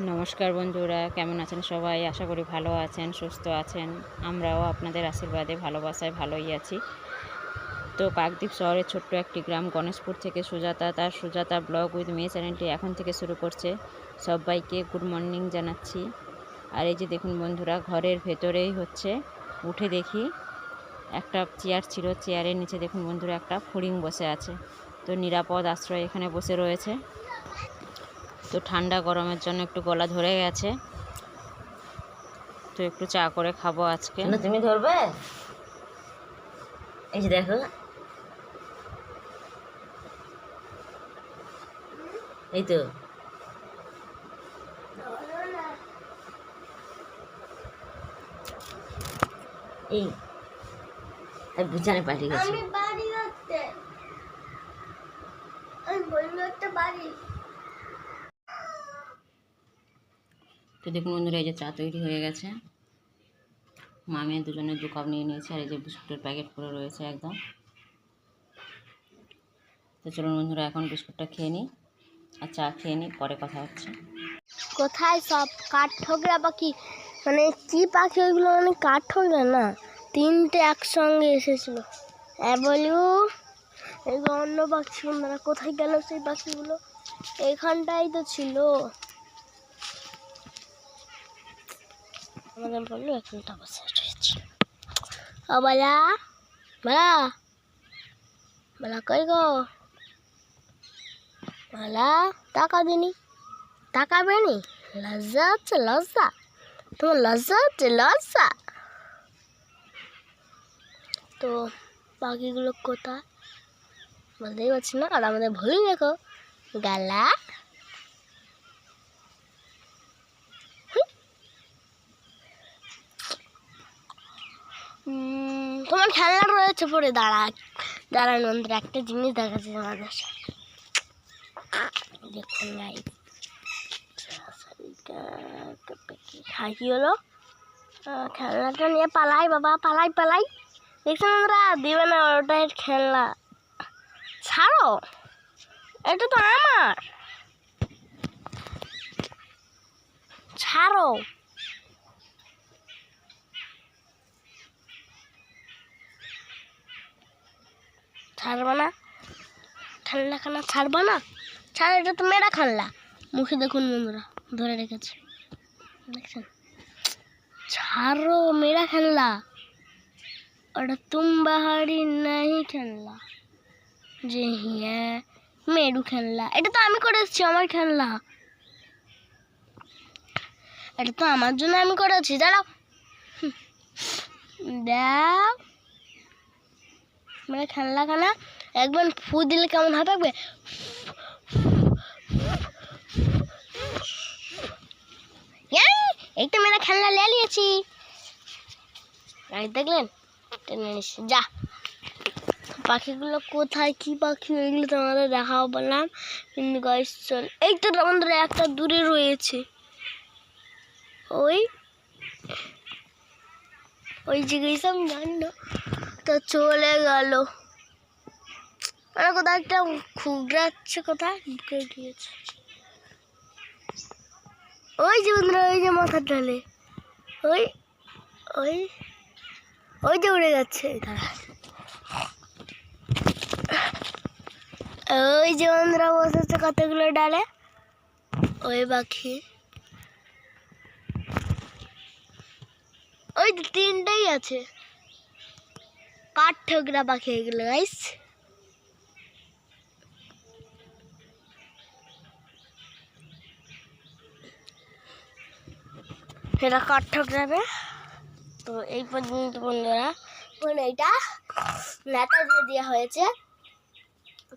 নমস্কার বন্ধুরা, কেমন আছেন সবাই? আশা করি ভালো আছেন, সুস্থ আছেন। আমরাও আপনাদের আশীর্বাদে, ভালোবাসায় ভালোই আছি। তো কাকদ্বীপ শহরের ছোট্ট একটি গ্রাম গণেশপুর থেকে সুজাতা, তার সুজাতা ব্লগ উইথ মেয়ে চ্যানেলটি এখন থেকে শুরু করছে। সবাইকে গুড মর্নিং জানাচ্ছি। আর এই যে দেখুন বন্ধুরা, ঘরের ভেতরেই হচ্ছে। উঠে দেখি একটা চেয়ার ছিল, চেয়ারের নিচে দেখুন বন্ধুরা একটা ফড়িং বসে আছে। তো নিরাপদ আশ্রয় এখানে বসে রয়েছে। তো ঠান্ডা গরমের জন্য একটু গলা ধরে গেছে। তো একটু চা করে খাব আজকে। তুমি ধরবে? এই যে দেখো। এই তো। এই। বিছানে পাঠিয়ে গেছে। আমি বাড়ি আমি তো দেখুন বন্ধুরা, এই যে চা তৈরি হয়ে গেছে। মামে দুজনে দু কাপ নিয়ে নিয়েছে, আর এই যে বিস্কুটের প্যাকেট করে রয়েছে একদম। তো চলুন বন্ধুরা, এখন বিস্কুটটা খেয়ে নিই, আর চা খেয়ে নিই, পরে কথা হচ্ছে। কোথায় সব কাঠ ঠোকরা পাখি? মানে কি পাখি ওইগুলো? মানে কাঠ ঠোকরা না, তিনটে একসঙ্গে এসেছিল। এগুলো অন্য পাখি কোথায় গেল সেই পাখিগুলো? এখানটাই তো ছিল। আমাদের বলল বসে রয়েছে ও বলা বলা বলা কই গো? বলা, টাকা দিনি তাকাবে নি লজ্জা হচ্ছে লজ্জা। তোমার লজ্জা হচ্ছে, লজ্জা। তো পাখিগুলো কোথায়? বলতেই পারছি না আর আমাদের ভুল দেখো। গালা তোমার খেলনা রয়েছে পরে দাঁড়া দাঁড়ান বন্ধুরা একটা জিনিস দেখাচ্ছে আমাদের দেখুন হাসি হলো? খেলনাটা নিয়ে পালাই, বাবা, পালাই পালাই। দেখছেন আমরা দেবে না, ওটাই খেলনা। ছাড়ো, এটা তো আমার। ছাড়ো। ছাড়বা না? খেলনা খানা ছাড়বা না? ছাড়, এটা তো মেয়েরা খেলনা। মুখে দেখুন বন্ধুরা, ধরে রেখেছে। দেখছেন? ছাড়ো মেরা খেললা ওটা তুম নাই খেললা যে হ্যাঁ মেরু খেললা এটা তো আমি করে এসেছি, আমার খেলনা। এটা তো আমার জন্য আমি করেছি দাঁড়াও। দাও। মানে খেলনা খানা একবার ফু দিলে কেমন হবে ইয়াই, এই তো মেরা খেলনা লে নিয়েছি দেখলেন নিচ্ছি যা। পাখিগুলো কোথায় কি পাখি ওইগুলো তোমাদের দেখাও বললাম কিন্তু গাইস চল। এই তো আমাদের একটা দূরে রয়েছে। ওই ওই যে গেছিলাম জানি? না তো চলে গেল। কোথায় একটা খুগড়াচ্ছে কোথায়? গিয়েছে। ওই যে বন্ধুরা, ওই যে মাথার ডালে। ওই ওই ওই যে উড়ে যাচ্ছে। তারা ওই যে বন্ধুরা বসেছে কতগুলো ডালে? ওই পাখি। ওই তিনটাই আছে। ঠোকরা পাখি এগুলো গাইস কাঠ ঠোকরাবে তো এই পর্যন্ত বন্ধুরা মানে এইটা লেতা দিয়ে দেওয়া হয়েছে।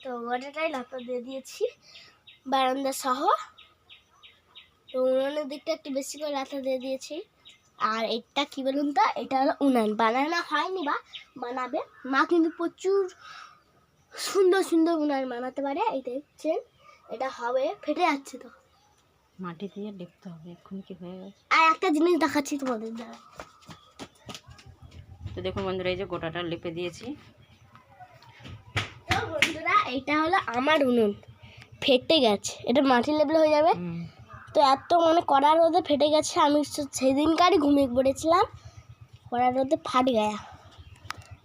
তো ওটাটাই লেতা দিয়ে দিয়েছি, বারান্দা সহ। তো উনানের দিকটা একটু বেশি করে লেতা দিয়ে দিয়েছি। আর এটা কি বলুন তো? এটা হলো উনান। বানানো হয়নি বা বানাবে। মা কিন্তু প্রচুর সুন্দর সুন্দর উনান বানাতে পারে। এই দেখছেন এটা হবে ফেটে যাচ্ছে তো। মাটি দিয়ে দেখতে হবে এখন কি হয়ে গেছে। আর একটা জিনিস দেখাচ্ছি তোমাদের দ্বারা। তো দেখুন বন্ধুরা এই যে গোটাটা লেপে দিয়েছি। তো বন্ধুরা এটা হলো আমার উনুন। ফেটে গেছে। এটা মাটি লেভেল হয়ে যাবে। তো এত মানে কড়া রোদে ফেটে গেছে, আমি সেদিনকারই ঘুমিয়ে পড়েছিলাম। কড়া রোদে ফাট গায়া।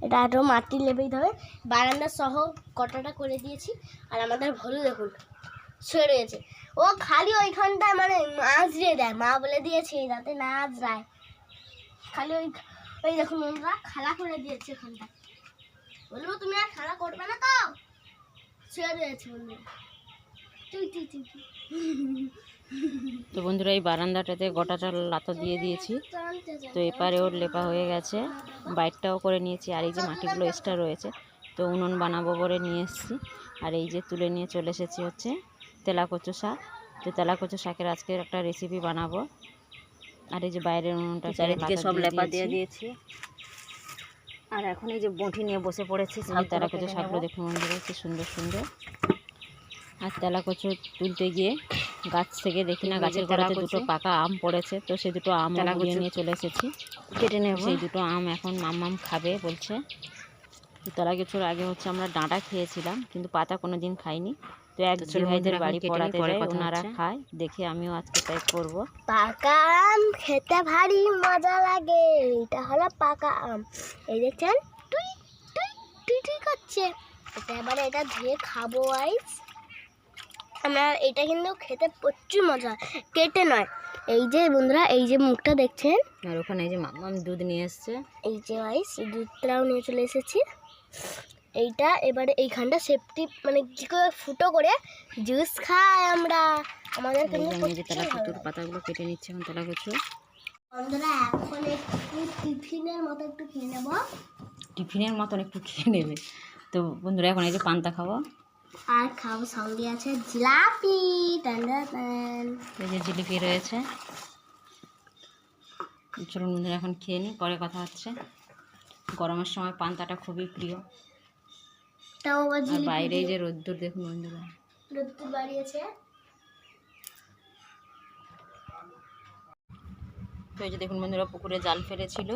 এটা আরও মাটি দিতে হবে বারান্দা সহ কটাটা করে দিয়েছি, আর আমাদের ভলু দেখুন, শুয়ে রয়েছে। ও খালি ওইখানটায় মানে আঁচড়ে দেয়। মা বলে দিয়েছে যাতে না আঁচড়ায়। খালি ওই ওই দেখুন বন্ধুরা খালা করে দিয়েছে ওখানটা বলব তুমি আর খালা করবে না তো? শুয়ে রয়েছে তুই তুই তুই তুই। তো বন্ধুরা এই বারান্দাটাতে গোটাটা লাতো দিয়ে দিয়েছি। তো এপারে ওর লেপা হয়ে গেছে। বাইরটাও করে নিয়েছি আর এই যে মাটিগুলো এক্সট্রা রয়েছে তো উনুন বানাবো বলে নিয়ে এসেছি। আর এই যে তুলে নিয়ে চলে এসেছি হচ্ছে তেলাকচু শাক। তো তেলাকচু শাকের আজকে একটা রেসিপি বানাবো। আর এই যে বাইরের উনুনটা চারিদিকে সব লেপা দিয়ে দিয়েছি। আর এখন এই যে বঁটি নিয়ে বসে পড়েছি শাকগুলো তেলাকচু শাকগুলো। দেখুন বন্ধুরা কি সুন্দর সুন্দর। আর তেলাকচু তুলতে গিয়ে গাছ থেকে দেখি না গাছের গোড়াতে দুটো পাকা আম পড়েছে তো সে দুটো আম তেলাকুচু। নিয়ে চলে এসেছি। কেটে নেব। সেই দুটো আম এখন মাম মাম খাবে বলছে। তো তারা কিছুর আগে হচ্ছে আমরা ডাঁটা খেয়েছিলাম কিন্তু পাতা কোনো দিন খাইনি। তো এক ভাইদের বাড়ি পড়াতে যায় ওনারা খায় দেখে আমিও আজকে তাই করব। পাকা আম খেতে ভারী মজা লাগে এটা হলো পাকা আম। এই দেখছেন টুই টুই টুই টুই করছে। এটা এবারে এটা ধুয়ে খাব আইস আমরা এটা কিন্তু খেতে প্রচুর মজা কেটে নয়। এই যে বন্ধুরা এই যে মুখটা দেখছেন? আর ওখানে এই যে মাম দুধ নিয়ে এসছে এই যে আইস দুধটাও নিয়ে চলে এসেছি। এইটা এবারে এইখানটা সেফটি মানে কি করে ফুটো করে জুস খাই আমরা। আমাদের ভালো। তেলাকুচুর পাতাগুলো কেটে নিচ্ছে এখন তেলাকুচু বন্ধুরা এখন একটু টিফিনের মতো একটু খেয়ে নেব। টিফিনের মতন একটু খেয়ে নেবে। তো বন্ধুরা এখন এই যে পান্তা খাব। আর খাব সঙ্গে আছে জিলাপি। এই যে জিলিপি রয়েছে। চলুন বন্ধুরা এখন খেয়ে নিই পরে কথা হচ্ছে। গরমের সময় পান্তাটা খুবই প্রিয়। তাও আর বাইরে যে রোদ্দুর দেখুন বন্ধুরা। রোদ্দুর বাড়িয়েছে। তো এই যে দেখুন বন্ধুরা পুকুরে জাল ফেলেছিল।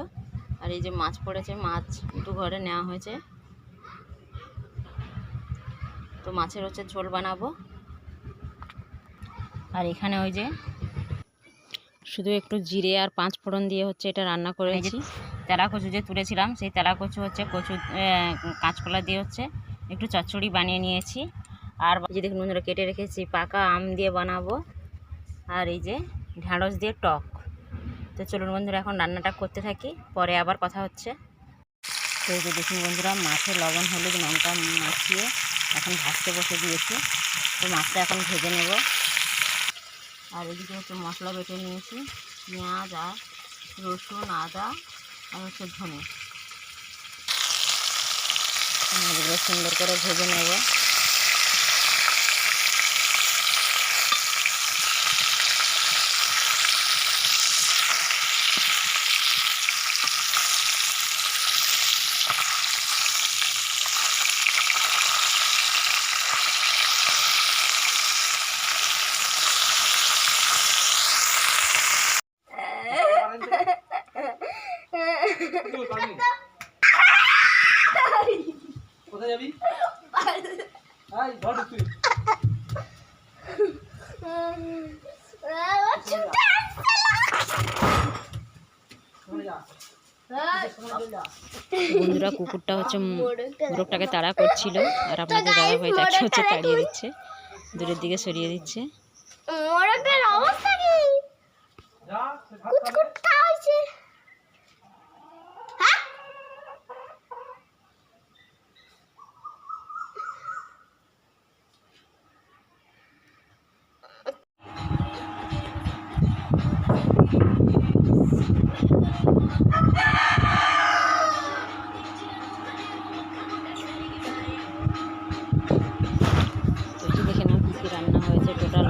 আর এই যে মাছ পড়েছে মাছ দু ঘরে নেওয়া হয়েছে। তো মাছের হচ্ছে ঝোল বানাবো। আর এখানে ওই যে শুধু একটু জিরে আর পাঁচ ফোড়ন দিয়ে হচ্ছে এটা রান্না করেছি। তেলা কচু যে তুলেছিলাম সেই তেলা কচু হচ্ছে কচু কাঁচকলা দিয়ে হচ্ছে একটু চচ্চড়ি বানিয়ে নিয়েছি। আর যে দেখুন বন্ধুরা কেটে রেখেছি পাকা আম দিয়ে বানাবো। আর এই যে ঢ্যাঁড়স দিয়ে টক। তো চলুন বন্ধুরা এখন রান্নাটা করতে থাকি পরে আবার কথা হচ্ছে। তো এই যে দেখুন বন্ধুরা মাছে লবণ হলুদ লঙ্কা মাখিয়ে এখন ভাজতে বসে দিয়েছি। তো মাছটা এখন ভেজে নেব। আর এদিকে হচ্ছে মশলা বেটে নিয়েছি। পেঁয়াজ আর রসুন, আদা আর হচ্ছে ধনে। সুন্দর করে ভেজে নেব। বন্ধুরা কুকুরটা হচ্ছে মোরগটাকে তাড়া করছিল আর আপনাদের দাদা ভাই তাকে হচ্ছে তাড়িয়ে দিচ্ছে। দূরের দিকে সরিয়ে দিচ্ছে। চলে হয়েছে টোটাল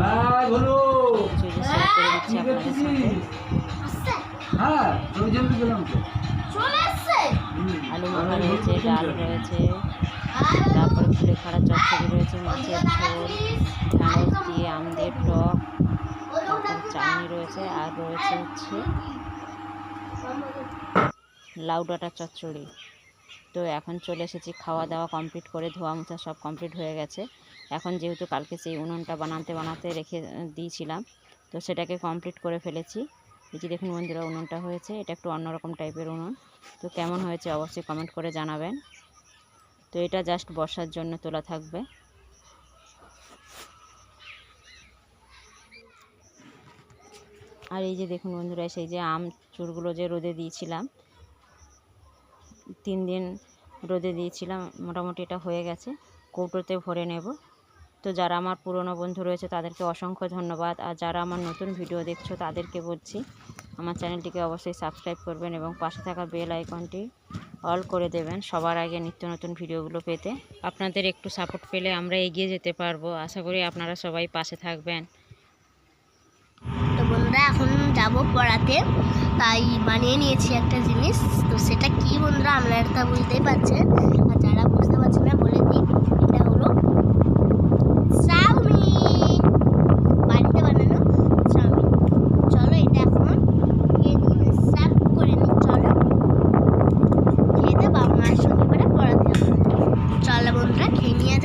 আলু মাখা রয়েছে ডাল রয়েছে তারপরে ফুলে খাড়া চচ্চড়ি রয়েছে মাছের ঝোল ঢ্যাঁড়স দিয়ে আম দিয়ে টক তারপর চাটনি রয়েছে আর রয়েছে হচ্ছে লাউ ডাঁটা চচ্চড়ি। তো এখন চলে এসেছি খাওয়া দাওয়া কমপ্লিট করে ধোয়া মোছা সব কমপ্লিট হয়ে গেছে। এখন যেহেতু কালকে সেই উনুনটা বানাতে বানাতে রেখে দিয়েছিলাম, তো সেটাকে কমপ্লিট করে ফেলেছি। এই যে দেখুন বন্ধুরা, উনুনটা হয়েছে। এটা একটু অন্যরকম টাইপের উনুন। তো কেমন হয়েছে অবশ্যই কমেন্ট করে জানাবেন। তো এটা জাস্ট বর্ষার জন্য তোলা থাকবে। আর এই যে দেখুন বন্ধুরা, সেই যে আম চুরগুলো যে রোদে দিয়েছিলাম, তিন দিন রোদে দিয়েছিলাম, মোটামুটি এটা হয়ে গেছে। কৌটোতে ভরে নেব। তো যারা আমার পুরনো বন্ধু রয়েছে, তাদেরকে অসংখ্য ধন্যবাদ। আর যারা আমার নতুন ভিডিও দেখছ, তাদেরকে বলছি, আমার চ্যানেলটিকে অবশ্যই সাবস্ক্রাইব করবেন এবং পাশে থাকা বেল আইকনটি অল করে দেবেন সবার আগে নিত্য নতুন ভিডিওগুলো পেতে। আপনাদের একটু সাপোর্ট পেলে আমরা এগিয়ে যেতে পারব। আশা করি আপনারা সবাই পাশে থাকবেন। তো বন্ধুরা, এখন যাব পড়াতে। তাই বানিয়ে নিয়েছি একটা জিনিস। তো সেটা কি বন্ধুরা, আপনারা তা বুঝতেই পারছেন। আর